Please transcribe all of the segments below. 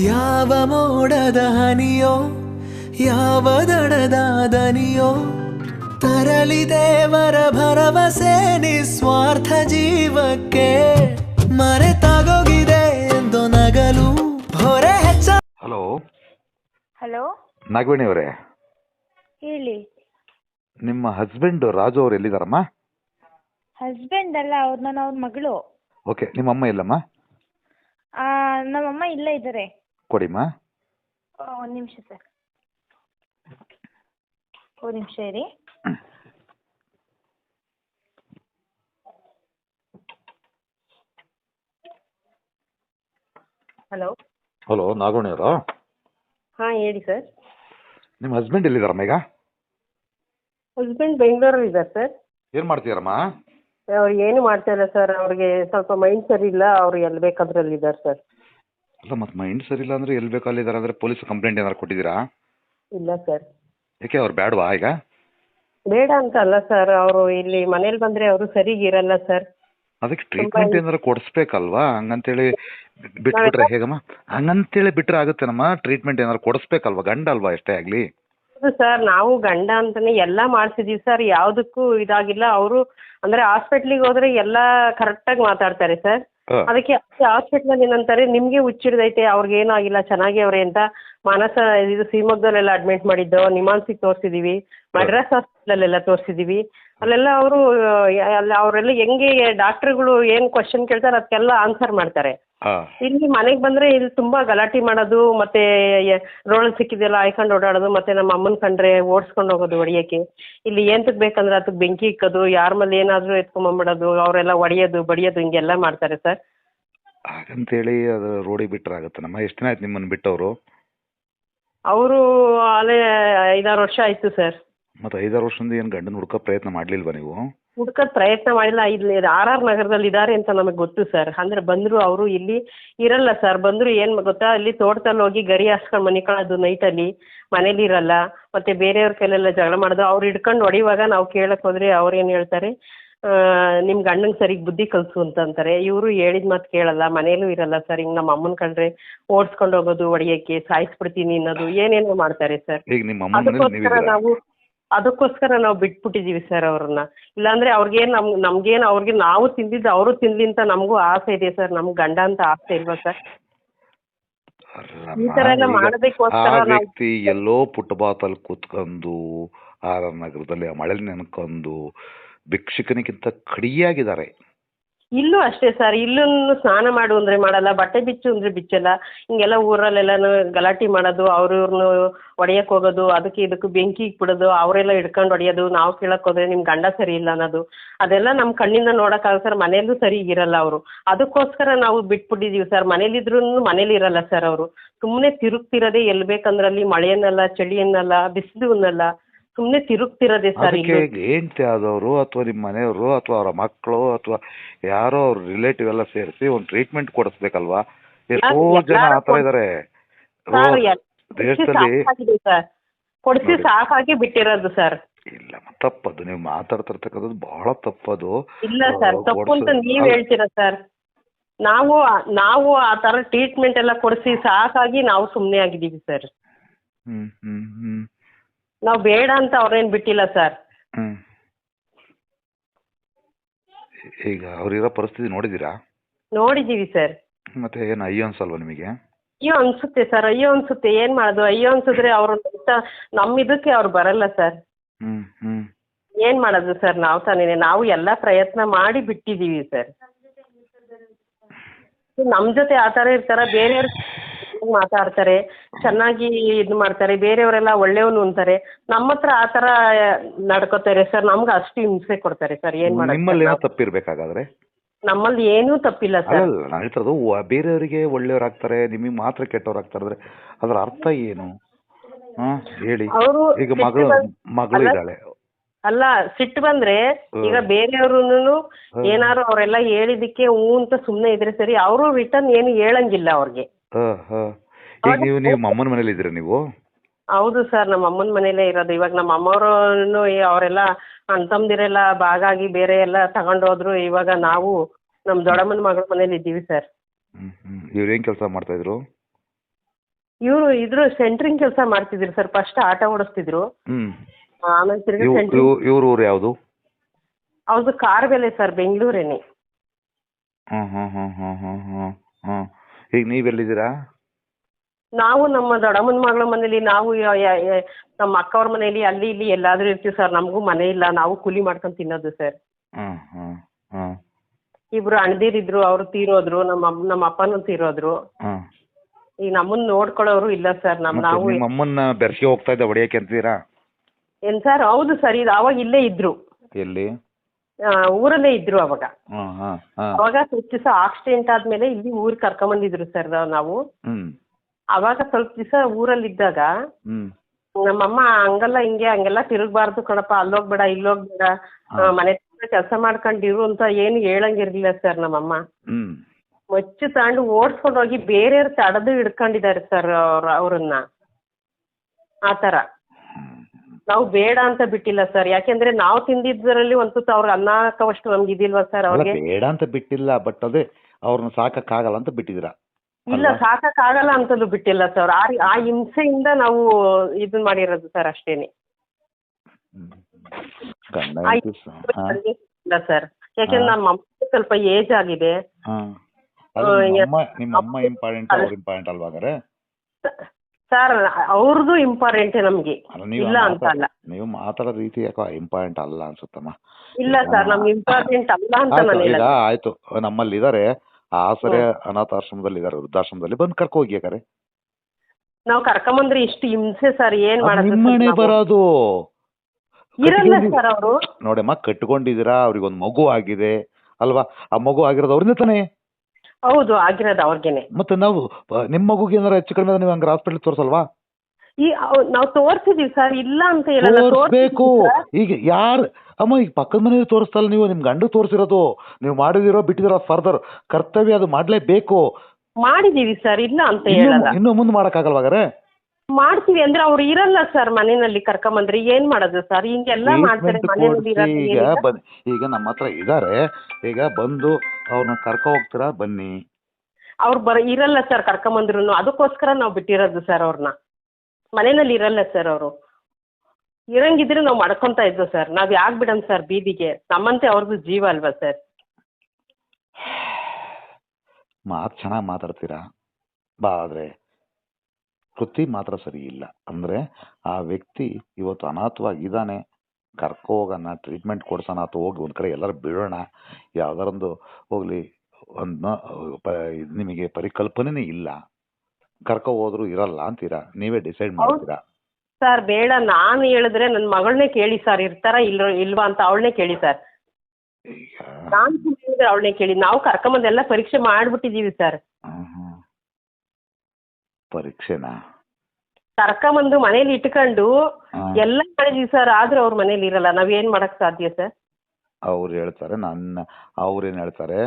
ಯಾವ ಮೋಡದ ಹನಿಯೋ ಯಾವ ದಡದ ದನಿಯೋ ತರಲಿ ದೇವರ ಭರವಸೆ ನಿಸ್ವಾರ್ಥ ಜೀವಕ್ಕೆ ಮರೆತಾಗೋಗಿದೆ ಎಂದು ನಗಲು ಹೊರೆ ಹೆಚ್ಚ. ಹಲೋ. ಹಲೋ. ನಾಗವೇಣಿ ಅವರೇ. ಹೇಳಿ. ನಿಮ್ಮ ಹಸ್ಬೆಂಡ್ ರಾಜು ಅವ್ರು ಎಲ್ಲಿದ್ದಾರಮ್ಮ ಹಸ್ಬೆಂಡ್ ಅಲ್ಲ ಅವ್ರು ನಾನು ಅವ್ರ ಮಗಳು. ಓಕೆ ನಿಮ್ಮ ಅಮ್ಮ ಎಲ್ಲಮ್ಮ ಆ, ನಮ್ಮಮ್ಮ ಇಲ್ಲೇ ಇದ್ದಾರೆ. ಕೊಡಿಮ್ಮ? ಒಂದು ನಿಮಿಷ ಸರ್. ಒಂದು ನಿಮಿಷ ಇರಿ. ಹಲೋ. ಹಲೋ ನಾಗೋಣಿ ಅವರು? ಹಾಂ ಹೇಳಿ ಸರ್. ನಿಮ್ಮ ಹಸ್ಬೆಂಡ್ ಎಲ್ಲಿದ್ದಾರಮ್ಮ ಈಗ? ಹಸ್ಬೆಂಡ್ ಬೆಂಗಳೂರಲ್ಲಿ ಇದ್ದಾರೆ ಸರ್. ಏನು ಮಾಡ್ತೀರಮ್ಮ ಅವ್ರು ಏನು ಮಾಡ್ತಾ ಇಲ್ಲ ಸರ್. ಅವ್ರಿಗೆ ಸ್ವಲ್ಪ ಮೈಂಡ್ ಸರಿ ಇಲ್ಲ. ಅವ್ರು ಎಲ್ಲಿ ಬೇಕಾದ್ರಲ್ಲಿ ಇದ್ದಾರೆ ಸರ್. ಅಲ್ಲ ಮತ್ತೆ ಮೈಂಡ್ ಸರಿ ಇಲ್ಲ ಅಂದ್ರೆ ಎಲ್ಲಿ ಬೇಕಲ್ಲಿದ್ದಾರೆ ಅಂದ್ರೆ ಪೊಲೀಸ್ ಕಂಪ್ಲೇಂಟ್ ಏನಾರು ಕೊಟ್ಟಿದ್ದೀರಾ? ಇಲ್ಲ ಸರ್. ಯಾಕೆ ಅವ್ರು ಬೇಡವಾ ಈಗ? ಬೇಡ ಅಂತ ಅಲ್ಲ ಸರ್ ಅವರು ಇಲ್ಲಿ ಮನೇಲಿ ಬಂದ್ರೆ ಅವರು ಸರಿಗಿರಲ್ಲ ಸರ್. ಅದಕ್ಕೆ ಟ್ರೀಟ್ಮೆಂಟ್ ಏನಾರು ಕೊಡಿಸ್ಬೇಕಲ್ವಾ? ಹಂಗಂತೇಳಿ ಬಿಟ್ಬಿಟ್ರೆ ಹೇಗಮ್ಮ? ಹಂಗಂತೇಳಿ ಬಿಟ್ರೆ ಆಗುತ್ತೇನಮ್ಮ? ಟ್ರೀಟ್ಮೆಂಟ್ ಏನಾರು ಕೊಡಿಸ್ಬೇಕಲ್ವಾ? ಗಂಡ ಅಲ್ವಾ ಎಷ್ಟೇ ಆಗಲಿ? ಹೌದು ಸರ್ ನಾವು ಗಂಡ ಅಂತಾನೆ ಎಲ್ಲ ಮಾಡ್ಸಿದೀವಿ ಸರ್ ಯಾವುದಕ್ಕೂ ಇದಾಗಿಲ್ಲ. ಅವರು ಅಂದ್ರೆ ಹಾಸ್ಪಿಟ್ಲಿಗೆ ಹೋದ್ರೆ ಎಲ್ಲ ಕರೆಕ್ಟಾಗಿ ಮಾತಾಡ್ತಾರೆ ಸರ್. ಅದಕ್ಕೆ ಹಾಸ್ಪಿಟ್ಲಲ್ಲಿ ಏನಂತಾರೆ, ನಿಮಗೆ ಹುಚ್ಚಿಡ್ದೈತೆ, ಅವ್ರಿಗೆ ಏನೂ ಆಗಿಲ್ಲ ಚೆನ್ನಾಗಿ ಅವ್ರೆ ಅಂತ ಮಾನಸ ಇದು ಶಿವಮೊಗ್ಗದಲ್ಲೆಲ್ಲ ಅಡ್ಮಿಟ್ ಮಾಡಿದ್ದು, ನಿಮಾನ್ಸಿಗೆ ತೋರಿಸಿದೀವಿ ಮಡ್ರಾಸ್ ಹಾಸ್ಪಿಟ್ಲಲ್ಲೆಲ್ಲ ತೋರಿಸಿದೀವಿ. ಅಲ್ಲೆಲ್ಲ ಅವರು ಅಲ್ಲಿ ಅವರೆಲ್ಲ ಹೆಂಗೆ, ಡಾಕ್ಟ್ರುಗಳು ಏನು ಕ್ವಶನ್ ಕೇಳ್ತಾರೆ, ಅದಕ್ಕೆಲ್ಲ ಆನ್ಸರ್ ಮಾಡ್ತಾರೆ. ಇಲ್ಲಿ ಮನೆಗೆ ಬಂದ್ರೆ ಇಲ್ಲಿ ತುಂಬ ಗಲಾಟೆ ಮಾಡೋದು ಮತ್ತೆ ರೋಡಲ್ಲಿ ಸಿಕ್ಕಿದೆಲ್ಲ ಆಯ್ಕೊಂಡು ಓಡಾಡೋದು ಮತ್ತೆ ನಮ್ಮ ಅಮ್ಮನ ಕಂಡ್ರೆ ಓಡ್ಸ್ಕೊಂಡು ಹೋಗೋದು ಹೊಡಿಯೋಕ್ಕೆ. ಇಲ್ಲಿ ಏಂತಕ್ಕೆ ಬೇಕಂದ್ರೆ ಅದಕ್ಕೆ ಬೆಂಕಿ ಇಕ್ಕೋದು ಯಾರ ಮೇಲೆ ಏನಾದರೂ ಎತ್ಕೊಂಬಂಬಿಡೋದು ಅವರೆಲ್ಲ ಹೊಡಿಯೋದು ಬಡಿಯೋದು ಹಿಂಗೆಲ್ಲ ಮಾಡ್ತಾರೆ ಸರ್. ಹಾಗಂತೇಳಿ ಅದು ರೋಡಿ ಬಿಟ್ರೆ ಆಗುತ್ತೇನಮ್ಮ ಎಷ್ಟು ದಿನ ಆಯ್ತು ನಿಮ್ಮನ್ನು ಬಿಟ್ಟವರು? ಅವರು ಅಲ್ಲೇ ಐದಾರು ವರ್ಷ ಆಯ್ತು ಸರ್. ಮತ್ತೆ ಐದಾರು ವರ್ಷದಿಂದ ಏನು ಗಂಡನ ಹುಡ್ಕೋ ಪ್ರಯತ್ನ ಮಾಡಲಿಲ್ವಾ ನೀವು? ಹುಡ್ಕೋದ್ ಪ್ರಯತ್ನ ಮಾಡಿಲ್ಲ. ಇಲ್ಲಿ ಆರ್ ಆರ್ ನಗರದಲ್ಲಿ ಇದ್ದಾರೆ ಅಂತ ನಮಗೆ ಗೊತ್ತು ಸರ್. ಅಂದ್ರೆ ಬಂದ್ರು ಅವರು ಇಲ್ಲಿ ಇರಲ್ಲ ಸರ್. ಬಂದ್ರು ಏನು ಗೊತ್ತಾ? ಅಲ್ಲಿ ತೋಟದಲ್ಲಿ ಹೋಗಿ ಗರಿ ಹಾಸ್ಕೊಂಡು ನೈಟ್ ಅಲ್ಲಿ ಮನೇಲಿ ಇರಲ್ಲ. ಮತ್ತೆ ಬೇರೆಯವ್ರ ಕೈಲೆಲ್ಲ ಜಗಳ ಮಾಡೋದು. ಅವ್ರು ಹಿಡ್ಕೊಂಡು ಹೊಡಿವಾಗ ನಾವು ಕೇಳಕ್ಕೆ ಹೋದ್ರೆ ಅವ್ರು ಏನು ಹೇಳ್ತಾರೆ? ನಿಮ್ ಗಂಡಂಗೆ ಸರಿಗೆ ಬುದ್ಧಿ ಕಲಿಸು ಅಂತ ಅಂತಾರೆ. ಇವರು ಹೇಳಿದ ಮಾತು ಕೇಳಲ್ಲ. ಮನೇಲೂ ಇರಲ್ಲ ಸರ್. ಹಿಂಗ್ ನಮ್ಮ ಅಮ್ಮನ ಕಂಡ್ರೆ ಓಡಿಸ್ಕೊಂಡು ಹೋಗೋದು ಹೊಡಿಯೋಕ್ಕೆ ಸಾಯಿಸ್ಬಿಡ್ತೀನಿ ಅನ್ನೋದು ಏನೇನೋ ಮಾಡ್ತಾರೆ ಸರ್. ಅದಕ್ಕೋಸ್ಕರ ನಾವು ಅದಕ್ಕೋಸ್ಕರ ನಾವು ಬಿಟ್ಬಿಟ್ಟಿದೀವಿ ಸರ್ ಅವ್ರನ್ನ. ಇಲ್ಲಾಂದ್ರೆ ಅವ್ರಿಗೇನು ನಮ್ ನಮ್ಗೇನು ಅವ್ರಿಗೆ ನಾವು ತಿಂದಿದ್ದು ಅವರು ತಿನ್ಲಿ ಅಂತ ನಮಗೂ ಆಸೆ ಇದೆ ಸರ್ ನಮ್ ಗಂಡ ಅಂತ ಆಸೆ ಇಲ್ವಾ ಸರ್? ಈ ತರ ಎಲ್ಲ ಮಾಡಬೇಕೋಸ್ಕರ ಮಾಡೋದಕ್ಕೋಸ್ಕರ ಆ ನಾವು ವ್ಯಕ್ತಿ ಎಲ್ಲೋ ಪುಟ್ಟಬಾತಲ್ಲಿ ಕೂತ್ಕೊಂಡು ಆರ್ ಆರ್ ನಗರದಲ್ಲಿ ಆ ಮಳೆಲಿ ನೆನ್ಕೊಂಡು ಭಿಕ್ಷುಕನಿಗಿಂತ ಕಡಿಯಾಗಿದ್ದಾರೆ. ಇಲ್ಲೂ ಅಷ್ಟೇ ಸರ್ ಇಲ್ಲೂ ಸ್ನಾನ ಮಾಡು ಅಂದರೆ ಮಾಡಲ್ಲ, ಬಟ್ಟೆ ಬಿಚ್ಚು ಅಂದರೆ ಬಿಚ್ಚಲ್ಲ. ಹಿಂಗೆಲ್ಲ ಊರಲ್ಲೆಲ್ಲನೂ ಗಲಾಟೆ ಮಾಡೋದು ಅವ್ರು ಹೊಡೆಯಕ್ಕೆ ಹೋಗೋದು, ಅದಕ್ಕೆ ಇದಕ್ಕೆ ಬೆಂಕಿ ಬಿಡೋದು ಅವರೆಲ್ಲ ಹಿಡ್ಕೊಂಡು ಹೊಡೆಯೋದು, ನಾವು ಕೇಳಕ್ಕೆ ಹೋದ್ರೆ ನಿಮ್ಮ ಗಂಡ ಸರಿ ಇಲ್ಲ ಅನ್ನೋದು. ಅದೆಲ್ಲ ನಮ್ಮ ಕಣ್ಣಿಂದ ನೋಡೋಕ್ಕಾಗ ಸರ್, ಮನೆಯಲ್ಲೂ ಸರಿ ಇರಲ್ಲ ಅವರು. ಅದಕ್ಕೋಸ್ಕರ ನಾವು ಬಿಟ್ಬಿಟ್ಟಿದ್ದೀವಿ ಸರ್ ಮನೇಲಿದ್ರೂ ಮನೇಲಿ ಇರಲ್ಲ ಸರ್ ಅವರು. ಸುಮ್ಮನೆ ತಿರುಗ್ತಿರೋದೇ ಎಲ್ಲಿ ಬೇಕಂದ್ರಲ್ಲಿ ಮಳೆಯನ್ನಲ್ಲ, ಚಳಿಯನ್ನಲ್ಲ ಬಿಸಿಲನ್ನಲ್ಲ ಸುಮ್ಮನೆ ತಿರುಗ್ತಿರೋದೇ ಸರ್ ಅದಕ್ಕೆ ಹೆಂಡತಿ ಆದವರು ಅಥವಾ ನಿಮ್ಮ ಮನೆಯವರು ಅಥವಾ ಅವರ ಮಕ್ಕಳು ಅಥವಾ ಯಾರೋ ಅವ್ರ ರಿಲೇಟಿವ್ ಎಲ್ಲ ಸೇರಿಸಿ ಒಂದು ಟ್ರೀಟ್ಮೆಂಟ್ ಕೊಡಿಸ್ಬೇಕಲ್ವಾ? ಎಷ್ಟೋ ಜನ ಆ ಥರ ಇದ್ದಾರೆ ಸರ್ ದೇಶದಲ್ಲಿ ಸಾಕಾಗಿದೆ ಸರ್. ಕೊಡಿಸಿ. ಸಾಕಾಗಿ ಬಿಟ್ಟಿರೋದು ಸರ್. ಇಲ್ಲ ತಪ್ಪದು. ನೀವು ಮಾತಾಡ್ತಿರ್ತಕ್ಕಂಥದ್ದು ಬಹಳ ತಪ್ಪದು. ಇಲ್ಲ ಸರ್ ತಪ್ಪು ಅಂತ ನೀವ್. ಹೇಳ್ತೀರಾ ಸರ್? ನಾವು ನಾವು ಆ ತರ ಟ್ರೀಟ್ಮೆಂಟ್ ಎಲ್ಲ ಕೊಡಿಸಿ ಸಾಕಾಗಿ ನಾವು ಸುಮ್ಮನೆ ಆಗಿದ್ದೀವಿ ಸರ್. ಹ್ಮ್ ಹ್ಮ್ ಹ್ಮ್. ನಾವು ಬೇಡ ಅಂತ ಅವ್ರೇನು ಬಿಟ್ಟಿಲ್ಲ ಸರ್. ಹ್ಮ್. ಈಗ ಅವ್ರಿರೋ ಪರಿಸ್ಥಿತಿ ನೋಡಿದೀರಾ ನೋಡಿದೀವಿ ಸರ್. ಮತ್ತೆ ಏನು ಅಯ್ಯೋ ಅನ್ಸಲ್ವಾ ನಿಮಗೆ? ಅಯ್ಯೋ ಅನ್ಸುತ್ತೆ ಸರ್ ಅಯ್ಯೋ ಅನ್ಸುತ್ತೆ ಏನು ಮಾಡೋದು? ಅಯ್ಯೋ ಅನ್ಸಿದ್ರೆ ಅವರು ನಮ್ಮ ಇದಕ್ಕೆ ಅವ್ರು ಬರಲ್ಲ ಸರ್. ಹ್ಮ್ ಹ್ಮ್. ಏನು ಮಾಡೋದು ಸರ್ ನಾವು ತಾನೇ ನಾವು ಎಲ್ಲ ಪ್ರಯತ್ನ ಮಾಡಿ ಬಿಟ್ಟಿದೀವಿ ಸರ್. ನಮ್ಮ ಜೊತೆ ಆತರ ಥರ ಇರ್ತಾರ? ಬೇರೆಯವ್ರ ಮಾತಾಡ್ತಾರೆ ಚೆನ್ನಾಗಿ ಇದು ಮಾಡ್ತಾರೆ ಬೇರೆಯವರೆಲ್ಲ ಒಳ್ಳೆಯವನು ಅಂತಾರೆ. ನಮ್ಮ ಹತ್ರ ಆ ಥರ ನಡ್ಕೋತಾರೆ ಸರ್ ನಮ್ಗೆ ಅಷ್ಟು ಹಿಂಸೆ ಕೊಡ್ತಾರೆ ಸರ್ ಏನ್ ನಿಮ್ಮಲ್ಲಿ ಏನೋ ಮಾಡೋದು ತಪ್ಪಿರ್ಬೇಕಾಗಾದ್ರೆ? ನಮ್ಮಲ್ಲಿ ಏನೂ ತಪ್ಪಿಲ್ಲ ಸರ್. ಅಲ್ಲ ನಾನು ಹೇಳ್ತಿರೋದು ವ- ಬೇರೆಯವರಿಗೆ ಒಳ್ಳೆಯವ್ರಾಗ್ತಾರೆ ನಿಮಗೆ ಮಾತ್ರ ಕೆಟ್ಟವರಾಗ್ತಾರೆ ಅಂದ್ರೆ ಅದರ ಅರ್ಥ ಏನು? ಹಾ ಹೇಳಿ. ಅವರು ಈಗ ಮಗಳು ಮಗಳು ಇದ್ದಾಳೆ. ಅಲ್ಲ ಸಿಟ್ಟು ಬಂದ್ರೆ ಈಗ ಬೇರೆಯವ್ರು. ಏನಾರು ಅವರೆಲ್ಲ ಹೇಳಿದಕ್ಕೆ ಹ್ಞೂ ಅಂತ ಸುಮ್ಮನೆ ಇದ್ರೆ ಸರಿ ಅವರು ರಿಟರ್ನ್ ಏನು ಹೇಳಂಗಿಲ್ಲ ಅವ್ರಿಗೆ. ಹ ಹ. ಈಗ ನೀವು ನೀವು ಅಮ್ಮನ ಮನೇಲಿ ಇದ್ದೀರಾ ನೀವು? ಹೌದು ಸರ್ ನಮ್ಮ ಅಮ್ಮನ ಮನೇಲೆ ಇರೋದು. ಇವಾಗ ನಮ್ಮ ಅಮ್ಮವರು ಅವರೆಲ್ಲ ಅಣ್ಣ ಭಾಗ ಆಗಿ ಬೇರೆ ಎಲ್ಲ ತಗೊಂಡು ಹೋದ್ರು. ಇವಾಗ ನಾವು ನಮ್ಮ ದೊಡ್ಡಮ್ಮನ ಮಗಳ ಮನೇಲಿ ಇದ್ದೀವಿ ಸರ್. ಹ್ಮ್ ಹ್ಮ್. ಇವ್ರು ಏನ್ ಕೆಲಸ ಮಾಡ್ತಾ ಇದ್ರು? ಇವರು ಇದ್ರು ಸೆಂಟ್ರಿಂಗ್ ಕೆಲಸ ಮಾಡ್ತಿದ್ರು ಸರ್. ಫಸ್ಟ್ ಆಟೋ ಓಡಿಸ್ತಿದ್ರು. ಹ್ಮ್. ಆಮೇಲೆ ತಿರ್ಗಿ ಇವ್ ಸೆಂಟ್ರಿಂಗ್ ಇವ್- ಇವ್ರ ಊರು ಯಾವುದು? ಅವ್ರದ್ದು ಕಾರ್ ಬೆಲೆ ಸರ್ ಬೆಂಗಳೂರೇನೆ. ಹ್ಮ್ ಹ್ಮ್ ಹ್ಮ್ ಹ್ಮ್ ಹ್ಮ್ ಹ್ಮ್ ಹ್ಮ್. ಈಗ ನೀವೆಲ್ಲಿದ್ದೀರಾ ನಾವು ನಮ್ಮ ದೊಡ್ಡಮ್ಮನ ಮಗಳ ಮನೇಲಿ ನಾವು ನಮ್ಮ ಅಕ್ಕವ್ರ ಮನೇಲಿ ಅಲ್ಲಿ ಇಲ್ಲಿ ಎಲ್ಲಾದ್ರೂ ಇರ್ತೀವಿ ಸರ್. ನಮಗೂ ಮನೆ ಇಲ್ಲ. ನಾವು ಕೂಲಿ ಮಾಡ್ಕೊಂಡು ತಿನ್ನೋದು ಸರ್. ಹ್ಮ್ ಹ್ಮ್ ಹ್ಮ್. ಇಬ್ರು ಅಣ್ಣದಿರಿದ್ರು ಅವ್ರು ತೀರೋದ್ರು ನಮ್ಮ ನಮ್ಮ ಅಪ್ಪನೂ ತೀರೋದ್ರು. ಹ್ಮ್. ಈಗ ನಮ್ಮನ್ನ ನೋಡ್ಕೊಳ್ಳೋರು ಇಲ್ಲ ಸರ್. ನಮ್ ಮತ್ತೆ ನಾವು ನಿಮ್ಮ ಅಮ್ಮನ್ನ ಬೆರ್ಸಿ ಹೋಗ್ತಾ ಇದ್ದ ಹೊಡಿಯಕ್ಕೆ ಅಂತೀರಾ ಏನ್ ಸರ್? ಹೌದು ಸರ್. ಇದು ಅವಾಗ ಇಲ್ಲೇ ಇದ್ರು. ಎಲ್ಲಿ? ಊರಲ್ಲೇ ಇದ್ರು ಅವಾಗ. ಅವಾಗ ಸ್ವಲ್ಪ ದಿವಸ ಆಕ್ಸಿಡೆಂಟ್ ಆದ್ಮೇಲೆ ಇಲ್ಲಿ ಊರಿಗೆ ಕರ್ಕೊಂಬಂದಿದ್ರು ಸರ್ ನಾವು. ಹ್ಮ್. ಅವಾಗ ಸ್ವಲ್ಪ ದಿವಸ ಊರಲ್ಲಿ ಇದ್ದಾಗ ಹ್ಮ್. ನಮ್ಮಮ್ಮ ಹಂಗಲ್ಲ ಹಿಂಗೆ ಹಂಗೆಲ್ಲ ತಿರುಗಬಾರ್ದು ಕಣಪ್ಪ ಅಲ್ಲೋಗ್ಬೇಡ ಇಲ್ಲೋಗ್ಬೇಡ. ಹೋಗ್ಬೇಡ ಮನೆ ಕೆಲಸ ಮಾಡ್ಕೊಂಡಿರು ಅಂತ ಏನು ಹೇಳಂಗಿರ್ಲಿಲ್ಲ ಸರ್ ನಮ್ಮಮ್ಮ. ಹ್ಮ್. ಮಚ್ಚು ತಗೊಂಡು ಓಡಿಸ್ಕೊಂಡು ಹೋಗಿ ಬೇರೆಯವ್ರ ತಡೆದು ಹಿಡ್ಕೊಂಡಿದ್ದಾರೆ ಸರ್ ಅವ್ರ ಅವ್ರನ್ನ. ಆ ಥರ ನಾವು ಬೇಡ ಅಂತ ಬಿಟ್ಟಿಲ್ಲ ಸರ್. ಯಾಕೆಂದ್ರೆ ನಾವು ತಿಂದಿದ್ದರಲ್ಲಿ ಒಂದು ಸುತ್ತ ಅವ್ರಿಗೆ ಅನ್ನ ಹಾಕೋವಷ್ಟು ನಮ್ಗೆ ಇದಿಲ್ವಾ ಸರ್ ಅಲ್ಲ ಅವ್ರಿಗೆ? ಬೇಡ ಅಂತ ಬಿಟ್ಟಿಲ್ಲ ಬಟ್ ಅದೇ ಅವ್ರನ್ನ ಸಾಕಕ್ಕಾಗಲ್ಲ ಅಂತ ಬಿಟ್ಟಿದ್ದೀರಾ? ಇಲ್ಲ ಸಾಕಕ್ಕಾಗಲ್ಲ ಅಂತಲೂ ಬಿಟ್ಟಿಲ್ಲ ಸರ್. ಆ ಆ ಹಿಂಸೆಯಿಂದ ನಾವು ಇದನ್ನ ಮಾಡಿರೋದು ಸರ್ ಅಷ್ಟೇನೆ. ಹ್ಮ್. ಗಂಡ ಆ ಹೆಂಡ್ತಿ ಸ- ಹಾ. ಇಲ್ಲ ಸರ್. ಯಾಕೆಂದ್ರೆ ನಮ್ಮ ಅಮ್ಮ ಸ್ವಲ್ಪ ಏಜ್ ಆಗಿದೆ. ಹಾ. ಅಲ್ಲ, ನಿಮ್ಮ ಅಮ್ಮ ನಿಮ್ಮ ಅಮ್ಮ ಇಂಪಾರ್ಟೆಂಟ್ ಅವ್ರು ಇಂಪಾರ್ಟೆಂಟ್ ಅಲ್ವಾ ಹಾಗಾದ್ರೆ? ಸರ್ ಅವ್ರದ್ದು ಇಂಪಾರ್ಟೆಂಟ್ ನಮ್ಗೆ. ಇಲ್ಲ ಅಂತ ಅಲ್ಲ ನೀವು ಮಾತಾಡೋ ರೀತಿ ಯಾಕೋ ಇಂಪಾರ್ಟೆಂಟ್ ಅಲ್ಲ ಅನ್ಸುತ್ತಮ್ಮ. ಇಲ್ಲ ಸರ್ ನಮ್ಗೆ ಇಂಪಾರ್ಟೆಂಟ್ ಅಲ್ಲ ಅಂತ ಆಯ್ತು, ನಾನು ಈಗ ಆಯ್ತು. ನಮ್ಮಲ್ಲಿ ಇದಾರೆ ಆಸರೆ ಅನಾಥಾಶ್ರಮದಲ್ಲಿ ಇದಾರೆ ವೃದ್ಧಾಶ್ರಮದಲ್ಲಿ ಬಂದು ಕರ್ಕೊ ಹೋಗಿ ಯಾಕಂದ್ರೆ ನಾವು ಕರ್ಕೊಂಬಂದ್ರೆ ಇಷ್ಟು ಹಿಂಸೆ ಸರ್ ಏನ್ ಮಾಡೋದು ಸರ್ ನಿಮ್ಮನೆ ನಾವು? ಬರೋದು. ಇರಲ್ಲ ಸರ್ ಅವರು. ನೋಡಮ್ಮ ಕಟ್ಕೊಂಡಿದ್ದೀರಾ ಅವ್ರಿಗೆ ಒಂದು ಮಗು ಆಗಿದೆ. ಅಲ್ವಾ? ಆ ಮಗು ಆಗಿರೋದು ಅವ್ರಿಂದ ತಾನೇ? ಹೌದು ಆಗಿರೋದು ಅವ್ರಿಗೇನೆ. ಮತ್ತೆ ನಾವು ಆ, ನಿಮ್ಮ ಮಗುಗೆ ಏನಾರ ಹೆಚ್ಚು ಕಡಿಮೆ ಆದ್ರೆ ನೀವು ಹಂಗಾರೆ ಹಾಸ್ಪಿಟಲ್ ತೋರಿಸಲ್ವಾ? ಈ ಅವ್- ನಾವು ತೋರ್ಸಿದೀವಿ ಸರ್ ಇಲ್ಲ ಅಂತ ಹೇಳಲ್ಲ ತೋರಿಸ್ಬೇಕು. ತೋರ್ಸಿದೀವಿ ಈಗ ಯಾರು ಅಮ್ಮ ಈಗ ಪಕ್ಕದ ಮನೆಯಲ್ಲಿ ತೋರಿಸ್ತಲ್ಲ ನೀವು ನಿಮ್ ಗಂಡು ತೋರಿಸಿರೋದು. ನೀವು ಮಾಡಿದಿರೋ ಬಿಟ್ಟಿದಿರೋ ಫರ್ದರ್ ಕರ್ತವ್ಯ ಅದು ಮಾಡ್ಲೇಬೇಕು. ಮಾಡಿದೀವಿ ಸರ್ ಇಲ್ಲ ಅಂತ ಇನ್ನು ಹೇಳಲ್ಲ. ಇನ್ನು ಮುಂದೆ ಮಾಡಕ್ಕಾಗಲ್ವಾಗಾರೆ ಮಾಡ್ತೀವಿ ಅಂದ್ರೆ ಅವ್ರು ಇರಲ್ಲ ಸರ್ ಮನೆಯಲ್ಲಿ ಕರ್ಕೊಂಬಂದ್ರೆ ಏನ್ ಮಾಡೋದು ಸರ್ ಹಿಂಗೆಲ್ಲ ಮಾಡ್ತಾರೆ ಮನೆಯಲ್ಲಿ ಇರೋದು ಈಗ ಏನಿಲ್ಲ. ಈಗ ನಮ್ಮ ಹತ್ರ ಇದಾರೆ. ಈಗ ಬಂದು ಅವ್ರನ್ನ ಕರ್ಕೊ ಹೋಗ್ತೀರಾ? ಬನ್ನಿ. ಅವ್ರು ಬರ ಇರಲ್ಲ ಸರ್ ಕರ್ಕೊಂಬಂದ್ರು ಅದಕ್ಕೋಸ್ಕರ ನಾವು ಬಿಟ್ಟಿರೋದು ಸರ್ ಅವ್ರನ್ನ ಮನೆಯಲ್ಲಿ ಇರಲ್ಲ ಸರ್ ಅವರು. ಇರಂಗಿದ್ರೆ ನಾವು ಮಾಡ್ಕೊಂತ ಇದ್ವು ಸರ್ ನಾವ್ ಯಾಕೆ ಬಿಡೋಣ ಸರ್ ಬೀದಿಗೆ? ನಮ್ಮಂತೆ ಅವ್ರದ್ದು ಜೀವ ಅಲ್ವಾ ಸರ್ ಮಾತು ಚೆನ್ನಾಗಿ ಮಾತಾಡ್ತೀರಾ? ಬಾ ಆದ್ರೆ. ಕೃತಿ ಮಾತ್ರ ಸರಿ ಇಲ್ಲ. ಅಂದ್ರೆ ಆ ವ್ಯಕ್ತಿ ಇವತ್ತು ಅನಾಥವಾಗಿದ್ದಾನೆ ಕರ್ಕೊ ಹೋಗೋಣ ಟ್ರೀಟ್ಮೆಂಟ್ ಕೊಡ್ಸೋಣ ಅಥವಾ ಹೋಗಿ ಒಂದು ಕಡೆ ಎಲ್ಲರೂ ಬಿಡೋಣ ಯಾವ್ದಾರೊಂದು ಹೋಗಲಿ ಒಂದು ನಿಮಗೆ ಪರಿಕಲ್ಪನೆನೇ ಇಲ್ಲ. ಕರ್ಕೊ ಹೋದ್ರು ಇರಲ್ಲ ಅಂತೀರಾ? ನೀವೇ ಡಿಸೈಡ್ ಮಾಡ್ತೀರಾ? ಸರ್ ಬೇಡ. ನಾನು ಹೇಳಿದ್ರೆ ನನ್ನ ಮಗಳನ್ನೇ ಕೇಳಿ ಸರ್ ಇರ್ತಾರ ಇಲ್ಲ ಇಲ್ವಾ ಅಂತ ಅವಳನ್ನೇ ಕೇಳಿ ಸರ್. ನಾನು ಹೇಳಿದ್ರೆ ಅವಳನ್ನೇ ಕೇಳಿ. ನಾವು ಕರ್ಕೊಂಬಂದೆಲ್ಲ ಪರೀಕ್ಷೆ ಮಾಡ್ಬಿಟ್ಟಿದೀವಿ ಸರ್. ಪರೀಕ್ಷೆನಾ? ಕರ್ಕೊಂಬಂದು ಮನೇಲಿ ಇಟ್ಕೊಂಡು. ಎಲ್ಲ ಮಾಡಿದೀವಿ ಸರ್ ಆದ್ರೂ ಅವ್ರ ಮನೇಲಿ ಇರಲ್ಲ. ನಾವ್ ಏನ್ ಮಾಡಕ್ ಸಾಧ್ಯ ಸರ್? ಅವ್ರು ಹೇಳ್ತಾರೆ ನನ್ನ ಅವ್ರೇನ್ ಹೇಳ್ತಾರೆ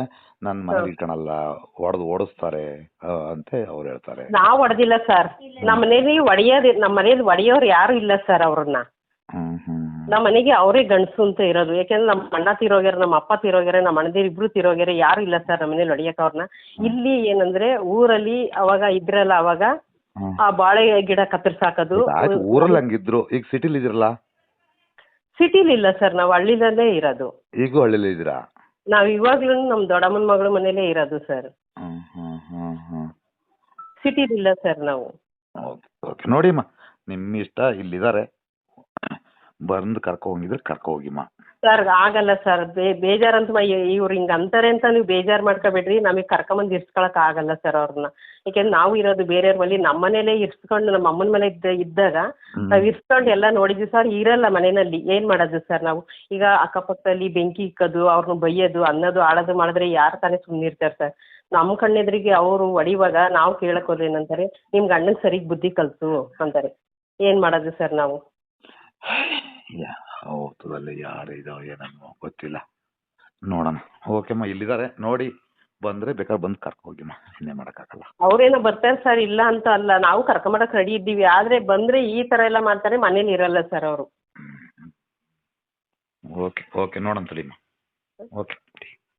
ನನ್ನ ಮನೇಲಿ ಇಟ್ಕೊಳಲ್ಲ ಹೊಡೆದು ಓಡಿಸ್ತಾರೆ ಆ, ಅಂತ ಅವ್ರು ಹೇಳ್ತಾರೆ. ನಾವ್ ಹೊಡೆದಿಲ್ಲ ಸರ್. ನಮ್ಮ ಮನೇಲಿ ಒಡೆಯೋದ್ ನಮ್ಮ ಮನೇಲಿ ಒಡೆಯೋರು ಯಾರು ಇಲ್ಲ ಸರ್ ಅವ್ರನ್ನ. ಹ್ಮ್ ಹ್ಮ್ ನಮ್ಮ ಮನೆಗೆ ಅವರೇ ಗಂಡಸು ಅಂತ ಇರೋದು. ಯಾಕೆಂದ್ರೆ ನಮ್ಮ ಅಣ್ಣ ತೀರೋಗ್ಯಾರ ನಮ್ಮ ಅಪ್ಪ ತೀರೋಗ್ಯಾರ ನಮ್ಮ ಅಣ್ಣದಿರು ಇಬ್ರು ತೀರೋಗ್ಯಾರ ಯಾರು ಇಲ್ಲ ಸರ್ ನಮ್ಮ ಮನೇಲಿ ಹೊಡಿಯಕ್ಕೆ ಅವ್ರನ್ನ. ಇಲ್ಲಿ ಏನಂದ್ರೆ ಊರಲ್ಲಿ ಅವಾಗ ಇದ್ರಲ್ಲ ಅವಾಗ. ಆ ಬಾಳೆ ಗಿಡ ಕತ್ತರಿಸಾಕೋದು ಆಯ್ತು ಊರಲ್ಲಿ ಹಂಗಿದ್ರು. ಈಗ ಸಿಟಿಲಿ ಇದಿರಲ್ಲ ಸಿಟಿಲಿ ಇಲ್ಲ ಸರ್ ನಾವು ಹಳ್ಳಿಲಲ್ಲೇ ಇರೋದು. ಈಗೂ ಹಳ್ಳಿಲಿ ಇದ್ದೀರಾ? ನಾವ್ ಇವಾಗ್ಲೂ ನಮ್ಮ ದೊಡ್ಡಮ್ಮನ ಮಗಳ ಮನೇಲೇ ಇರೋದು ಸರ್. ಹ್ಮ್ ಹ್ಮ್ ಹ್ಮ್ ಹ್ಮ್. ಸಿಟಿಲಿ ಇಲ್ಲ ಸರ್ ನಾವು. Okay okay. ನೋಡಿಮ್ಮ ನಿಮ್ಮ ಇಷ್ಟ ಇಲ್ಲಿದ್ದಾರೆ. ಬಂದು ಕರ್ಕೊ ಹೋಗಿದ್ರೆ ಕರ್ಕೊ ಹೋಗಿಮ್ಮ. ಸರ್ ಆಗಲ್ಲ ಸರ್. ಬೇಜಾರಂತ ಇವ್ರು ಹಿಂಗೆ ಅಂತಾರೆ ಅಂತ ನೀವು ಬೇಜಾರು ಮಾಡ್ಕೋಬೇಡ್ರಿ. ನಮಗೆ ಕರ್ಕೊಂಬಂದು ಇರ್ಸ್ಕೊಳಕ್ ಆಗಲ್ಲ ಸರ್ ಅವ್ರನ್ನ ಯಾಕೆಂದ್ರೆ ನಾವು ಇರೋದು ಬೇರೆಯವ್ರ ಮನೇಲಿ ನಮ್ಮ ಮನೇಲೇ ಇರ್ಸ್ಕೊಂಡು ನಮ್ಮ ಅಮ್ಮನ ಮನೆ ಇದ್ದ ಇದ್ದಾಗ. ನಾವು ಇರ್ಸ್ಕೊಂಡು ಎಲ್ಲ ನೋಡಿದ್ವಿ ಸರ್. ಇರಲ್ಲ ಮನೆಯಲ್ಲಿ. ಏನು ಮಾಡೋದು ಸರ್ ನಾವು? ಈಗ ಅಕ್ಕಪಕ್ಕದಲ್ಲಿ ಬೆಂಕಿ ಇಕ್ಕೋದು ಅವ್ರನ್ನ ಬೈಯೋದು ಅನ್ನೋದು ಆಡೋದು ಮಾಡಿದ್ರೆ ಯಾರು ತಾನೇ ಸುಮ್ಮನೆ ಇರ್ತಾರೆ ಸರ್. ನಮ್ಮ ಕಣ್ಣೆದ್ರಿಗೆ ಅವರು ಹೊಡಿವಾಗ ನಾವು ಕೇಳಕ್ಕೆ ಹೋದ್ರೆ ಏನಂತಾರೆ? ನಿಮ್ ಗಂಡನ ಸರಿಗೆ ಬುದ್ಧಿ ಕಲಿಸು ಅಂತಾರೆ. ಏನು ಮಾಡೋದು ಸರ್ ನಾವು? ಹೌದಲ್ಲ ಯಾರು ಇದಾವೆ ಏನೋ ಗೊತ್ತಿಲ್ಲ. ನೋಡೋಣ. ಓಕೆಮ್ಮ ಇಲ್ಲಿದ್ದಾರೆ. ನೋಡಿ ಬಂದ್ರೆ ಬೇಕಾದ್ರೆ ಬಂದು ಕರ್ಕೊ ಹೋಗಿಮ್ಮ ಇನ್ನೇ ಮಾಡೋಕ್ಕಾಗಲ್ಲ. ಅವ್ರೇನೋ ಬರ್ತಾರೆ ಸರ್ ಇಲ್ಲ ಅಂತ ಅಲ್ಲ. ನಾವು ಕರ್ಕೊಂಬರಕ್ಕೆ ರೆಡಿ ಇದ್ದೀವಿ. ಆದರೆ ಬಂದರೆ ಈ ಥರ ಎಲ್ಲ ಮಾಡ್ತಾರೆ ಮನೇಲಿ ಇರಲ್ಲ ಸರ್ ಅವರು. Okay okay. ನೋಡೋಣ ತಡಿಮ್ಮ ಓಕೆ.